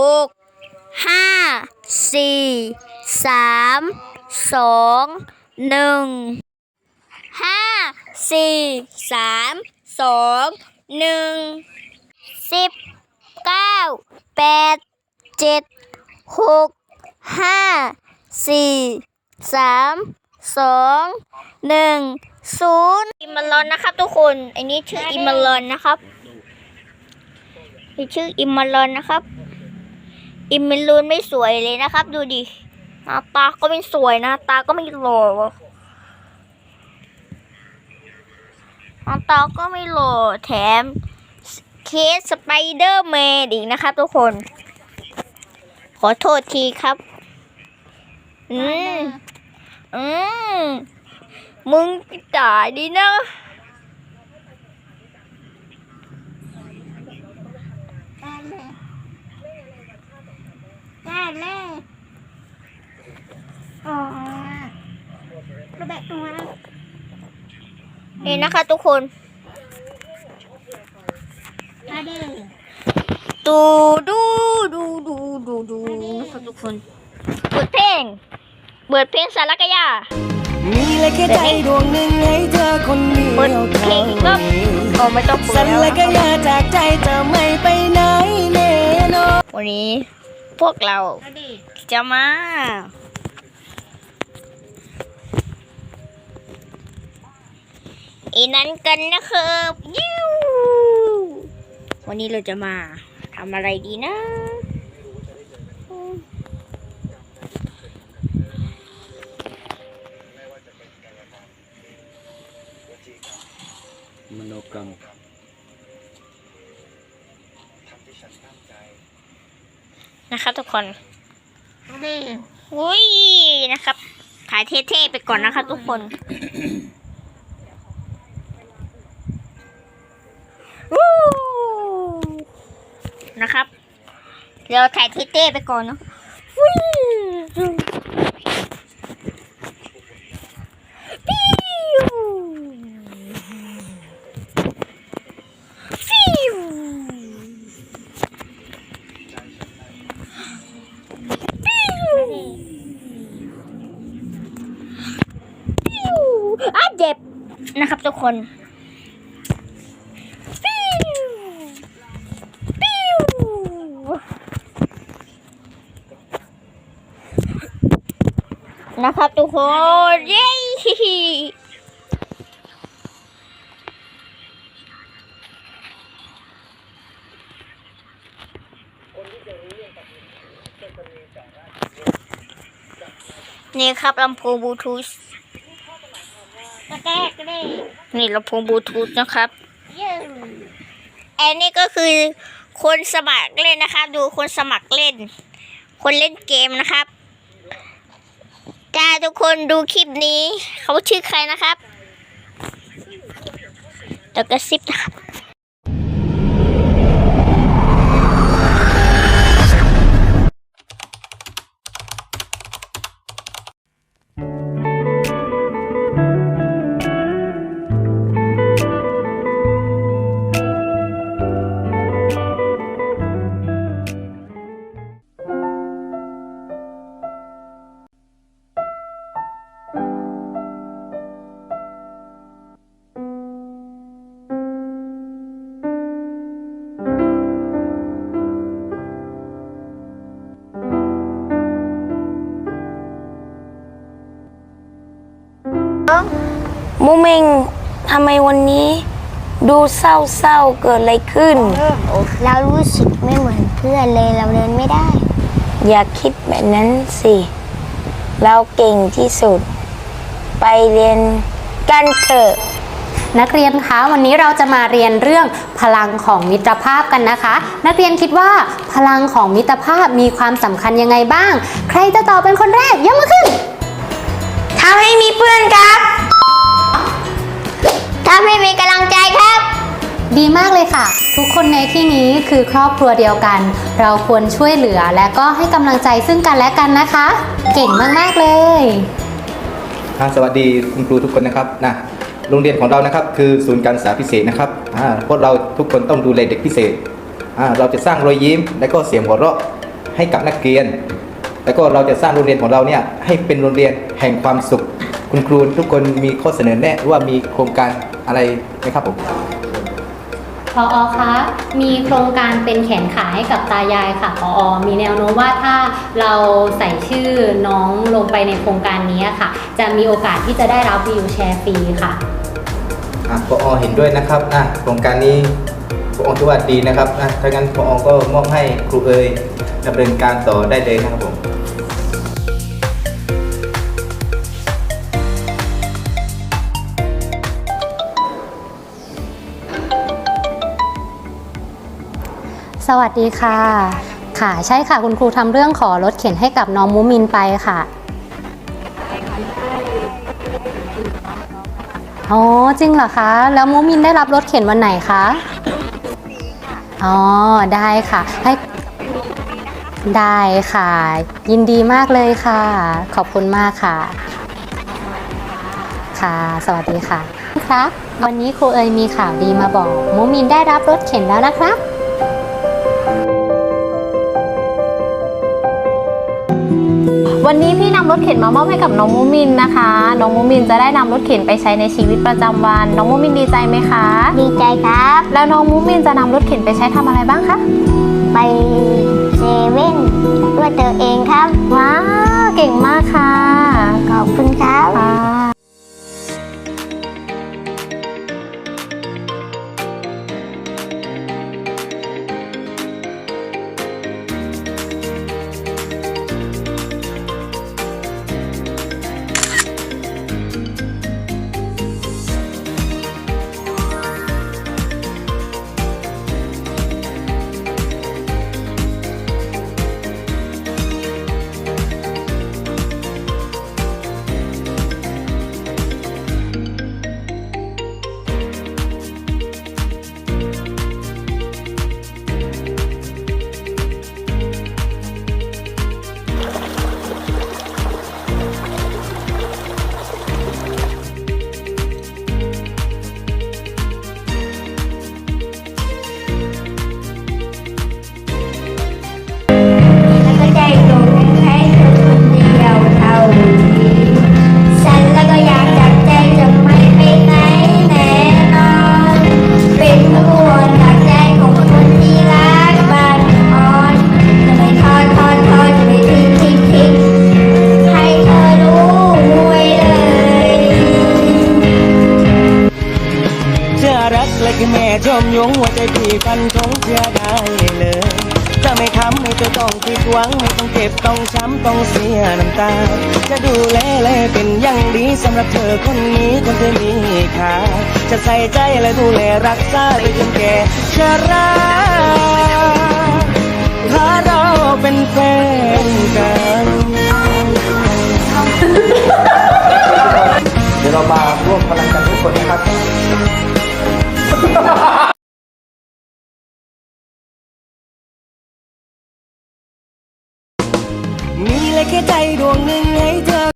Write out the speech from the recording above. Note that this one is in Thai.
หกห้าสี่สามสองหนึ่งห้าสี่สามสองหนึ่งสิบเก้าแปดเจ็ดหกห้าสี่สามสองหนึ่งศูนย์อิมารอนนะครับทุกคน อันนี้ชื่ออิมารอนนะครับนี่ชื่ออิมารอนนะครับ อิมเมลูนไม่สวยเลยนะครับ ดูดิหน้าตาก็ไม่สวยนะตาก็ไม่หล่อหน้าตาก็ไม่หล่อแถมเคสสไปเดอร์แมนอีกนะครับทุกคน ขอโทษทีครับ อืม อืม มึงจ่ายดีนะ ได้เลย ได้เลยอ๋อระเบิดตัวนี่นะคะทุกคนมาดิดูดูดูดูดูดูนะคะทุกคน เปิดเพลง เปิดเพลงสารกะยามีเลยแค่ใจดวงหนึ่งให้เธอคนเดียวเปิดเพลงอีกรอบอ๋อไม่ต้องเปิสัดนแล้วและนะก็อยาจากใจจะไม่ไปไหนแน่นอนวันนี้ พวกเรามาดิจะมาอีนั้นกันนะครับยิววันนี้เราจะมาทำอะไรดีนะ มโนกรรมนะครับทุกคนมาดิอุ้ยนะครับ ถ่ายเท่ๆไปก่อนนะครับทุกคนวู้นะครับ เราถ่ายเท่ๆไปก่อนเนาะ นะครับทุกคนปิ้วปิ้วนะครับทุกคนเย้นี่ครับลำโพงบลูทูธ แทกกระเด้นี่ลำโพงบลูทูธนะครับยืมอันนี้ก็คือคนสมัครเล่นนะครับ ดูคนสมัครเล่น คนเล่นเกมนะครับจ้าทุกคนดูคลิปนี้ เขาชื่อใครนะครับเดี๋ยวกระซิบนะครับ มเมงทำไมวันนี้ ดูเศร้าๆเกิดอะไรขึ้น เรารู้สึกไม่เหมือนเพื่อนเลยเราเดินไม่ได้ อย่าคิดแบบนั้นสิ เราเก่งที่สุด ไปเรียนกันเถอะ นักเรียนคะวันนี้เราจะมาเรียนเรื่องพลังของมิตรภาพกันนะคะ นักเรียนคิดว่าพลังของมิตรภาพมีความสำคัญยังไงบ้าง ใครจะตอบเป็นคนแรกยกมือขึ้นทำให้มีเพื่อนครับ ทำให้มีกำลังใจครับ ดีมากเลยค่ะ ทุกคนในที่นี้คือครอบครัวเดียวกัน เราควรช่วยเหลือและก็ให้กำลังใจซึ่งกันและกันนะคะ เก่งมากๆเลยครับสวัสดีคุณครูทุกคนนะครับนะโรงเรียนของเรานะครับคือศูนย์การศึกษาพิเศษนะครับอ่าพวกเราทุกคนต้องดูแลเด็กพิเศษอ่าเราจะสร้างรอยยิ้ม และก็เสียงหัวเราะให้กับนักเรียน แล้วก็เราจะสร้างโรงเรียนของเราเนี่ยให้เป็นโรงเรียนแห่งความสุข คุณครูทุกคนมีข้อเสนอแนะว่ามีโครงการ อะไรไหมครับผมพออคะมีโครงการเป็นแขนขาให้กับตายายค่ะพออมีแนวโน้มว่าถ้าเราใส่ชื่อน้องลงไปในโครงการนี้ค่ะ จะมีโอกาสที่จะได้รับวิวแชร์ฟรีค่ะอะปอเห็นด้วยนะครับนะโครงการนี้ปอถือว่าดีนะครับนะถ้างั้นปอก็มอบให้ครูเอยดำเนินการต่อได้เลยนะครับผม สวัสดีค่ะ ค่ะใช่ค่ะคุณครูทำเรื่องขอรถเข็นให้กับน้องมุมินไปค่ะอ๋อจริงเหรอคะ แล้วมุมินได้รับรถเข็นวันไหนคะอ๋อได้ค่ะให้ได้ค่ะ ยินดีมากเลยค่ะ ขอบคุณมากค่ะ ค่ะ สวัสดีค่ะครับวันนี้ครูเอยมีข่าวดีมาบอก มุมินได้รับรถเข็นแล้วนะครับ วันนี้พี่นำรถเข็นมามอบให้กับน้องมุมินนะคะ น้องมุมินจะได้นำรถเข็นไปใช้ในชีวิตประจำวัน น้องมุมินดีใจไหมคะ ดีใจครับ แล้วน้องมุมินจะนำรถเข็นไปใช้ทำอะไรบ้างคะ ไปเซเว่นด้วยตัวเองครับ ว้าว เก่งมากค่ะ ขอบคุณครับ อมยงหัวใจพี่ฟันธงเชื่อได้เลยจะไม่ทำให้เธอต้องผิดหวังไม่ต้องเจ็บต้องช้ำต้องเสียน้ำตา จะดูแลและเป็นอย่างดีสำหรับเธอคนนี้คนเธอมีค่าจะใส่ใจและดูแลรักษาไปจนแก่ชราถ้าเราเป็นแฟนกัน